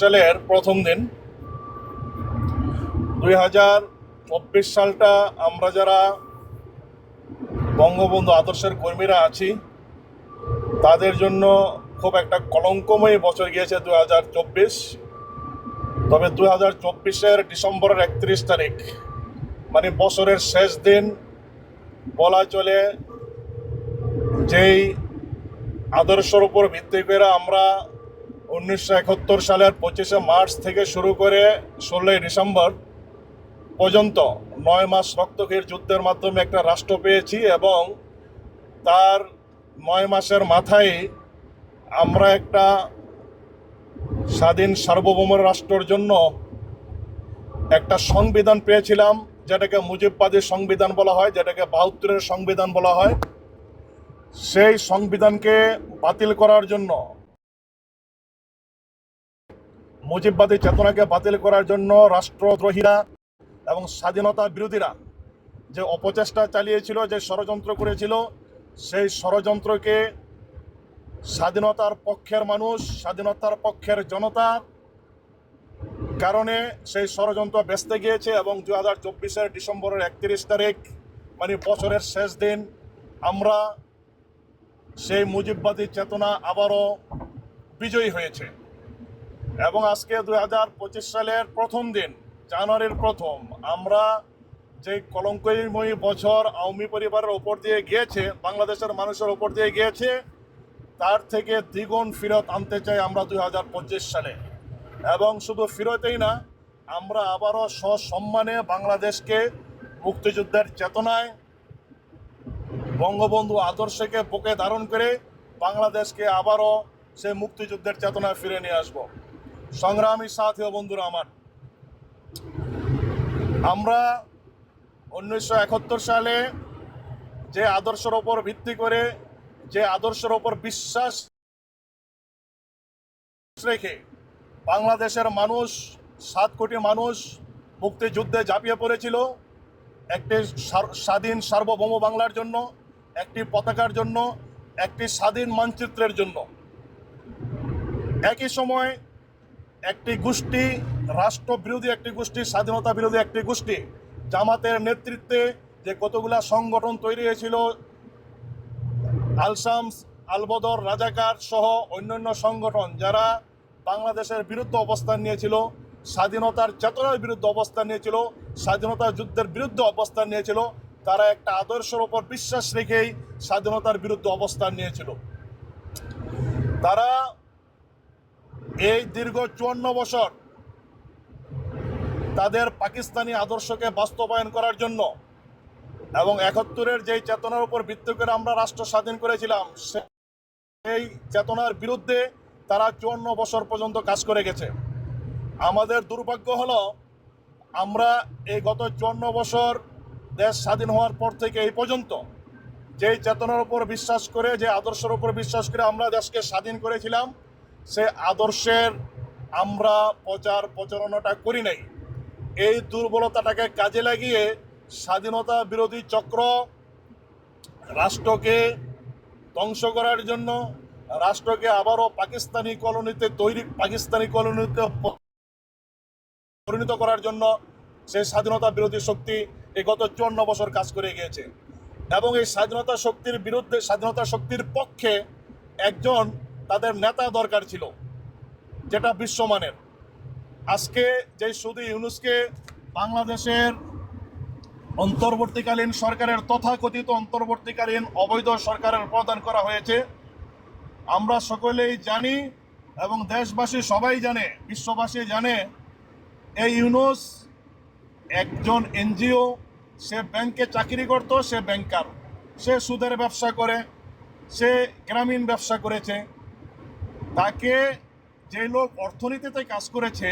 সালের প্রথম দিন। দুই হাজার চব্বিশ সালটা আমরা যারা বঙ্গবন্ধু আদর্শের কর্মীরা আছি, তাদের জন্য খুব একটা কলঙ্কময় বছর গিয়েছে দু হাজার চব্বিশ। তবে দু হাজার চব্বিশের ডিসেম্বরের একত্রিশ তারিখ মানে বছরের শেষ দিন, বলা চলে যেই আদর্শের উপর ভিত্তি করে আমরা উনিশশো একাত্তর সালের পঁচিশে মার্চ থেকে শুরু করে ষোলোই ডিসেম্বর পর্যন্ত নয় মাস রক্তক্ষয়ীর যুদ্ধের মাধ্যমে একটা রাষ্ট্র পেয়েছি এবং তার নয় মাসের মাথায় আমরা একটা স্বাধীন সার্বভৌম রাষ্ট্রের জন্য একটা সংবিধান পেয়েছিলাম, যেটাকে মুজিববাদী সংবিধান বলা হয়, যেটাকে বাহাত্তরের সংবিধান বলা হয়। সেই সংবিধানকে বাতিল করার জন্য মুজিববাদী চেতনাকে বাতিল করার জন্য রাষ্ট্রদ্রোহীরা এবং স্বাধীনতা বিরোধীরা যে অপচেষ্টা চালিয়েছিল, যে ষড়যন্ত্র করেছিল, সেই ষড়যন্ত্রকে স্বাধীনতার পক্ষের মানুষ, স্বাধীনতার পক্ষের জনতা কারণে সেই ষড়যন্ত্র বেসতে গিয়েছে এবং দু হাজার চব্বিশের ডিসেম্বরের একত্রিশ তারিখ মানে বছরের শেষ দিন, আমরা সেই মুজিববাদী চেতনা আবারও বিজয়ী হয়েছে। এবং আজকে দুই হাজার পঁচিশ সালের প্রথম দিন, জানুয়ারির প্রথম, আমরা যে কলঙ্কময়ী বছর আওয়ামী পরিবারের ওপর দিয়ে গিয়েছে, বাংলাদেশের মানুষের ওপর দিয়ে গিয়েছে, তার থেকে দ্বিগুণ ফেরত আনতে চাই আমরা দুই হাজার পঁচিশ সালে। এবং শুধু ফেরতেই না, আমরা আবারও সসম্মানে বাংলাদেশকে মুক্তিযুদ্ধের চেতনায়, বঙ্গবন্ধু আদর্শকে বুকে ধারণ করে বাংলাদেশকে আবারও সে মুক্তিযুদ্ধের চেতনায় ফিরে নিয়ে আসব। সংগ্রামী সাথী বন্ধুরা আমার, আমরা উনিশশো একাত্তর সালে যে আদর্শের ওপর ভিত্তি করে, যে আদর্শের ওপর বিশ্বাস রেখে বাংলাদেশের মানুষ, সাত কোটি মানুষ মুক্তিযুদ্ধে ঝাঁপিয়ে পড়েছিল, একটি স্বাধীন সার্বভৌম বাংলার জন্য, একটি পতাকার জন্য, একটি স্বাধীন মানচিত্রের জন্য। একই সময় একটি গোষ্ঠী, রাষ্ট্রবিরোধী একটি গোষ্ঠী স্বাধীনতা বিরোধী একটি গোষ্ঠী। জামাতের নেতৃত্বে যে কতগুলা সংগঠন তৈরি হয়েছিল, আলসামস, আলবদর, রাজাকার সহ অন্যান্য সংগঠন যারা বাংলাদেশের বিরুদ্ধে অবস্থান নিয়েছিল, স্বাধীনতার চেতনার বিরুদ্ধে অবস্থান নিয়েছিল, স্বাধীনতা যুদ্ধের বিরুদ্ধে অবস্থান নিয়েছিল, তারা একটা আদর্শের ওপর বিশ্বাস রেখেই স্বাধীনতার বিরুদ্ধে অবস্থান নিয়েছিল। তারা এই দীর্ঘ চুয়ান্ন বছর তাদের পাকিস্তানি আদর্শকে বাস্তবায়ন করার জন্য এবং একাত্তরের যেই চেতনার উপর ভিত্তি করে আমরা রাষ্ট্র স্বাধীন করেছিলাম সেই চেতনার বিরুদ্ধে তারা চুয়ান্ন বছর পর্যন্ত কাজ করে গেছে। আমাদের দুর্ভাগ্য হলো, আমরা এই গত চুয়ান্ন বছর দেশ স্বাধীন হওয়ার পর থেকে এই পর্যন্ত যেই চেতনার উপর বিশ্বাস করে, যে আদর্শের উপর বিশ্বাস করে আমরা দেশকে স্বাধীন করেছিলাম সে আদর্শের আমরা প্রচার প্রচারণাটা করি নাই। এই দুর্বলতাটাকে কাজে লাগিয়ে স্বাধীনতা বিরোধী চক্র রাষ্ট্রকে ধ্বংস করার জন্য রাষ্ট্রকে আবারও পাকিস্তানি কলোনিতে তৈরি, পাকিস্তানি কলোনিতে পরিণত করার জন্য সেই স্বাধীনতা বিরোধী শক্তি এই গত চুয়ান্ন বছর কাজ করে গিয়েছে। এবং এই স্বাধীনতা শক্তির বিরুদ্ধে, স্বাধীনতা শক্তির পক্ষে একজন তাদের নেতা দরকার ছিল, যেটা বিশ্বমানের। আজকে যে শুধু ইউনুসকে বাংলাদেশের অন্তর্বর্তীকালীন সরকারের তথাকথিত অন্তর্বর্তীকালীন অবৈধ সরকারের প্রদান করা হয়েছে, আমরা সকলেই জানি এবং দেশবাসী সবাই জানে, বিশ্ববাসী জানে, এই ইউনুস একজন এনজিও, সে ব্যাংকে চাকরি করত, সে ব্যাংকার। সে সুদের ব্যবসা করে, সে গ্রামীণ ব্যবসা করেছে। তাকে যে লোক অর্থনীতিতে কাজ করেছে,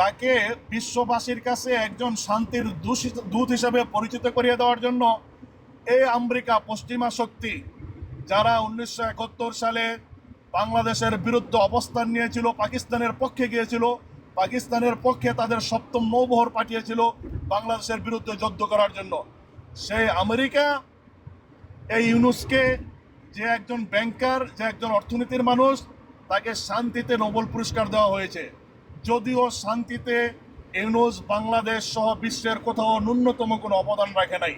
তাকে বিশ্ববাসীর কাছে একজন শান্তির দূত হিসেবে পরিচিত করিয়ে দেওয়ার জন্য এই আমেরিকা পশ্চিমা শক্তি, যারা উনিশশো একাত্তর সালে বাংলাদেশের বিরুদ্ধে অবস্থান নিয়েছিল, পাকিস্তানের পক্ষে গিয়েছিল, পাকিস্তানের পক্ষে তাদের সপ্তম নৌবহর পাঠিয়েছিল বাংলাদেশের বিরুদ্ধে যুদ্ধ করার জন্য। সেই আমেরিকা, এই ইউনুসকে যে একজন ব্যাংকার, যে একজন অর্থনীতির মানুষ তাকে শান্তিতে নোবেল পুরস্কার দেওয়া হয়েছে। যদিও শান্তিতে ইউনুস বাংলাদেশ সহ বিশ্বের কোথাও ন্যূনতম কোনো অবদান রাখে নাই।